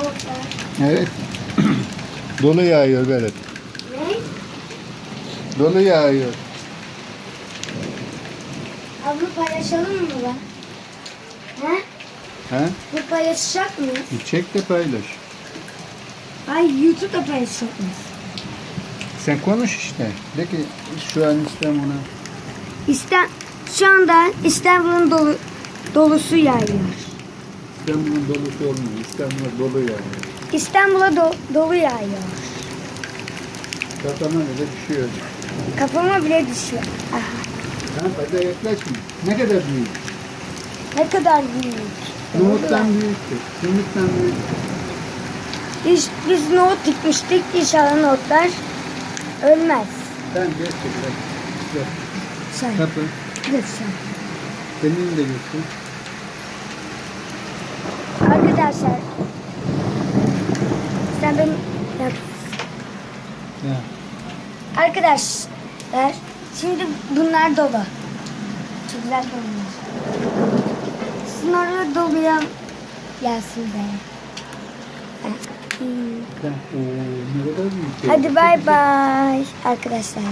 Orada. Evet. Dolu yağıyor Berat. Ne? Dolu yağıyor. Abi paylaşalım mı lan? He? Ha? Bu paylaşacak mıyız? Bir çek de paylaş. Ay YouTube'da paylaşacak mıyız? Sen konuş işte. De ki şu an istem ona. İstem şu anda İstanbul'un dolu, dolusu yağıyor. İstanbul'un dolusu olmuyor. İstanbul'a dolu yağıyor. İstanbul'a do, dolu yağıyor. Kafana bile düşüyor. Kafama bile düşüyor. Aha, Ha, fazla yaklaşma. Ne kadar büyük? ne kadar büyük. Nohuttan büyüktür. Simitten büyük. Biz, biz nohut dikmiştik. İnşallah nohutlar ölmez. Sen gerçekten. Gel. Sen. Kapı. Lütfen. Senin de götür. Arkadaşlar. Sen benim... Ya. Arkadaşlar. Şimdi bunlar dolu. Çok güzel doluyor. Sizin orada doluyan gelsin be. Hmm. Hadi bay bay arkadaşlar.